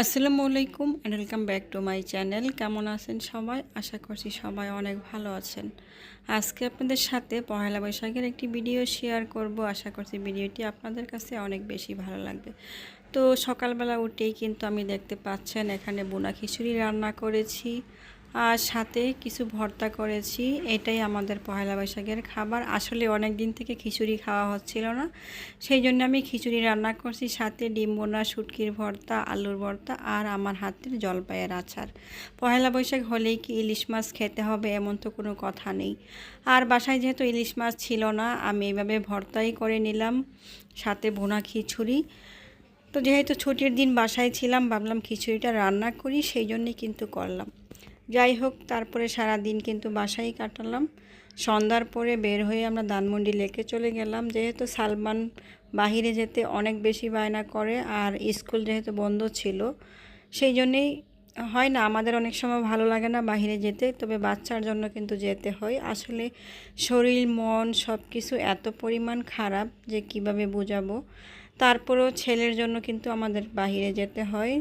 আসসালামু আলাইকুম and welcome back to my channel কেমন আছেন সবাই? আশা করছি সবাই অনেক ভালো আছেন। আজকে আপনাদের সাথে পহেলা বৈশাখের একটি ভিডিও শেয়ার করব। আশা করছি ভিডিওটি আপনাদের কাছে অনেক বেশি ভালো লাগবে। তো সকালবেলা উঠেই কিন্তু আমি দেখতে পাচ্ছেন, এখানে বোনা খিচুড়ি রান্না করেছি। আর সাথে কিছু ভর্তা করেছি। এটাই আমাদের পয়লা বৈশাখের খাবার। আসলে অনেক দিন থেকে খিচুড়ি খাওয়া হচ্ছিল না। সেই জন্য আমি খিচুড়ি রান্না করছি। সাথে ডিম বোনা, শুটকির ভর্তা, আলুর ভর্তা আর আমার হাতের জলপাইয়ের আচার। পয়লা বৈশাখ হলেই কি ইলিশ মাছ খেতে হবে এমন তো কোনো কথা নেই। আর বাসায় যেহেতু ইলিশ মাছ ছিল না, আমি এইভাবে ভর্তাই করে নিলাম। সাথে বোনা খিচুড়ি। তো যেহেতু ছুটির দিন বাসায় ছিলাম, ভাবলাম খিচুড়িটা রান্না করি, সেই জন্যই কিন্তু করলাম। যাই হোক, তারপরে সারা দিন কিন্তু বাসায় কাটালাম। সন্ধ্যার পরে বের হয়ে আমরা ধানমন্ডি লেকে চলে গেলাম। যেহেতু সালমান বাহিরে যেতে অনেক বেশি বায়না করে আর স্কুল যেহেতু বন্ধ ছিল, সেই জন্যেই হয় না, আমাদের অনেক সময় ভালো লাগে না বাহিরে যেতে, তবে বাচ্চার জন্য কিন্তু যেতে হয়। আসলে শরীর, মন সব কিছু এত পরিমাণ খারাপ যে কীভাবে বোঝাবো? তারপরেও ছেলের জন্য কিন্তু আমাদের বাহিরে যেতে হয়।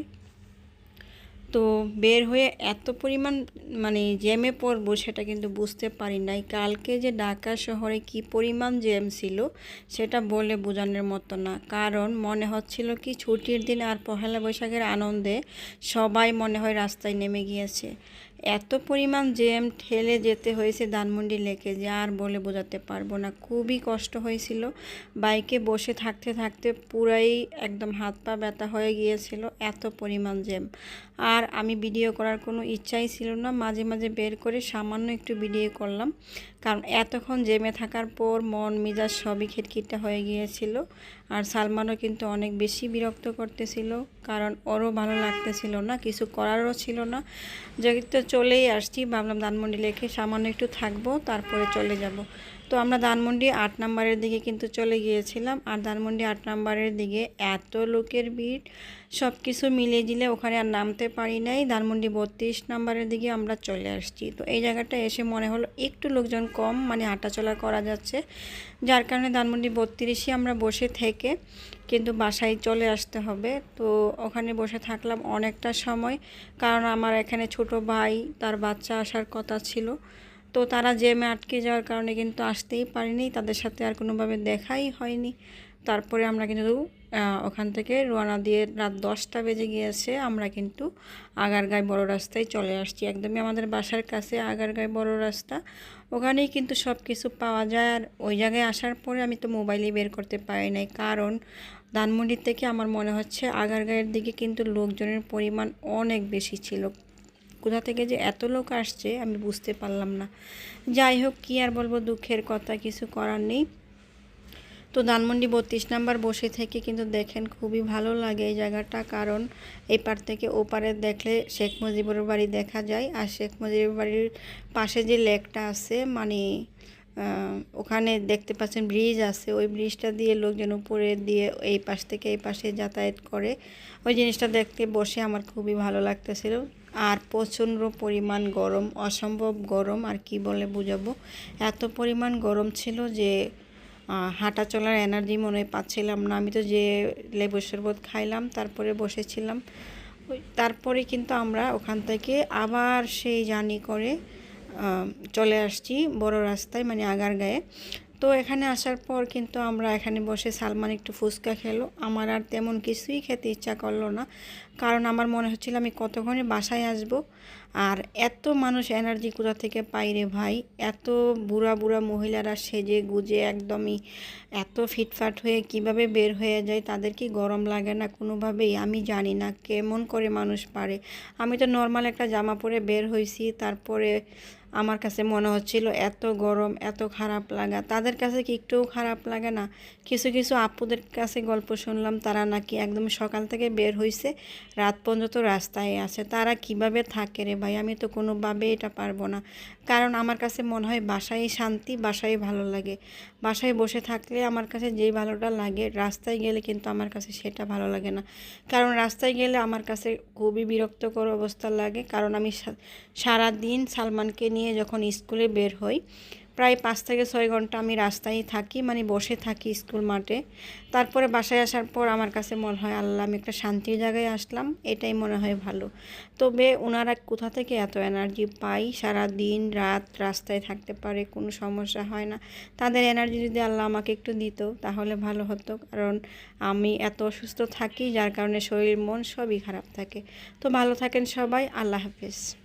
তো বের হয়ে এত পরিমাণ মানে জ্যামে পড়ব সেটা কিন্তু বুঝতে পারি নাই। কালকে যে ঢাকা শহরে কি পরিমাণ জ্যাম ছিল সেটা বলে বোঝানোর মতো না। কারণ মনে হচ্ছিল কি ছুটির দিন আর পহেলা বৈশাখের আনন্দে সবাই মনে হয় রাস্তায় নেমে গিয়েছে। এত পরিমাণ জ্যাম ঠেলে যেতে হয়েছে ধানমন্ডি লেকে যে আর বলে বোঝাতে পারব না। খুবই কষ্ট হয়েছিল। বাইকে বসে থাকতে থাকতে পুরাই একদম হাত পা ব্যথা হয়ে গিয়েছিল, এত পরিমাণ জ্যাম। আর আমি ভিডিও করার কোনো ইচ্ছাই ছিল না। মাঝে মাঝে বের করে সামান্য একটু ভিডিও করলাম। কারণ এতক্ষণ জেমে থাকার পর মন, মেজাজ সবই খিটখিটটা হয়ে গিয়েছিল। আর সালমানও কিন্তু অনেক বেশি বিরক্ত করতেছিল। কারণ ওরও ভালো লাগতেছিল না, কিছু করারও ছিল না। যেহেতু চলেই আসছি। ভাবলাম ধানমন্ডি লেখে সামান্য একটু থাকব তারপরে চলে যাব। তো আমরা ধানমন্ডি আট নাম্বারের দিকে কিন্তু চলে গিয়েছিলাম। আর ধানমন্ডি আট নাম্বারের দিকে এত লোকের ভিড় সব কিছু মিলিয়ে দিলে ওখানে আর নামতে পারি নাই। ধানমন্ডি বত্রিশ নাম্বারের দিকে আমরা চলে আসছি। তো এই জায়গাটা এসে মনে হলো একটু লোকজন কম মানে হাঁটাচলা করা যাচ্ছে। যার কারণে ধানমন্ডি বত্রিশে আমরা বসে থেকে কিন্তু বাসায় চলে আসতে হবে। তো ওখানে বসে থাকলাম অনেকটা সময়, কারণ আমার এখানে ছোট ভাই, তার বাচ্চা আসার কথা ছিল। তো তারা জেমে আটকে যাওয়ার কারণে কিন্তু আসতেই পারিনি। তাদের সাথে আর কোনোভাবে দেখাই হয়নি। তারপরে আমরা কিন্তু ওখান থেকে রোয়ানা দিয়ে রাত দশটা বেজে গিয়েছে। আমরা কিন্তু আগারগাঁয় বড় রাস্তায় চলে আসছি। একদমই আমাদের বাসার কাছে আগারগাঁয় বড় রাস্তা। ওখানেই কিন্তু সব কিছু পাওয়া যায়। আর ওই জায়গায় আসার পরে আমি তো মোবাইলই বের করতে পারি নাই। কারণ ধানমন্ডির থেকে আমার মনে হচ্ছে আগারগাঁয়ের দিকে কিন্তু লোকজনের পরিমাণ অনেক বেশি ছিল। কোথা থেকে যে এত লোক আসছে, আমি বুঝতে পারলাম না। যাই হোক, কী আর বলব, দুঃখের কথা, কিছু করার নেই। তো ধানমন্ডি বত্রিশ নাম্বার বসে থেকে কিন্তু দেখেন খুবই ভালো লাগে এই জায়গাটা, কারণ এই পার থেকে ও পারে দেখলে শেখ মুজিবুর বাড়ি দেখা যায়। আর শেখ মুজিবুর বাড়ির পাশে যে লেকটা আছে মানে ওখানে দেখতে পাচ্ছেন ব্রিজ আছে। ওই ব্রিজটা দিয়ে লোকজন উপরে দিয়ে এই পাশ থেকে এই পাশে যাতায়াত করে। ওই জিনিসটা দেখতে বসে আমার খুবই ভালো লাগতেছিল। আর প্রচণ্ড পরিমাণ গরম, অসম্ভব গরম, আর কি বলে বুঝাবো? এত পরিমাণ গরম ছিল যে হাঁটা চলার এনার্জি মনে হয় পাচ্ছিলাম না। আমি তো যে লেবু শরবত খাইলাম, তারপরে বসেছিলাম। তারপরে কিন্তু আমরা ওখান থেকে আবার সেই জার্নি করে চলে আসছি বড় রাস্তায় মানে আগার গায়ে তো এখানে আসার পর কিন্তু আমরা এখানে বসে সালমান একটু ফুচকা খেলো। আমার আর তেমন কিছুই খেতে ইচ্ছা করল না। কারণ আমার মনে হচ্ছিল আমি কতক্ষণে বাসায় আসব? আর এত মানুষ এনার্জি কোথা থেকে পাই রে ভাই? এত বুড়া বুড়া মহিলারা সেজে গুজে একদমই এত ফিটফাট হয়ে কীভাবে বের হয়ে যায় তাদের কি গরম লাগে না কোনোভাবেই? আমি জানি না কেমন করে মানুষ পারে। আমি তো নর্মাল একটা জামা পরে বের হয়েছি, তারপরে আমার কাছে মনে হচ্ছিল, এত গরম, এত খারাপ লাগা। তাদের কাছে কি একটুও খারাপ লাগে না? কিছু কিছু আপুদের কাছে গল্প শুনলাম, তারা নাকি একদম সকাল থেকে বের হয়েছে রাত পর্যন্ত রাস্তায় আছে। তারা কীভাবে থাকে রে ভাই? আমি তো কোনোভাবে এটা পারব না। কারণ আমার কাছে মনে হয় বাসায় শান্তি, বাসায় ভালো লাগে। বাসায় বসে থাকলে আমার কাছে যেই ভালোটা লাগে, রাস্তায় গেলে কিন্তু আমার কাছে সেটা ভালো লাগে না। কারণ রাস্তায় গেলে আমার কাছে খুবই বিরক্তকর অবস্থা লাগে। কারণ আমি সারা দিন সালমানকে নিয়ে যখন স্কুলে বের হই, প্রায় পাঁচ থেকে ছয় ঘণ্টা আমি রাস্তায় থাকি মানে বসে থাকি স্কুল মাঠে। তারপরে বাসায় আসার পর আমার কাছে মনে হয়, আল্লাহ, আমি একটা শান্তির জায়গায় আসলাম, এটাই মনে হয় ভালো। তবে ওনারা কোথা থেকে এত এনার্জি পাই সারা দিন রাত রাস্তায় থাকতে পারে, কোনো সমস্যা হয় না। তাদের এনার্জি যদি আল্লাহ আমাকে একটু দিত, তাহলে ভালো হতো। কারণ আমি এত অসুস্থ থাকি, যার কারণে শরীর, মন সবই খারাপ থাকে। তো ভালো থাকেন সবাই, আল্লাহ হাফেজ।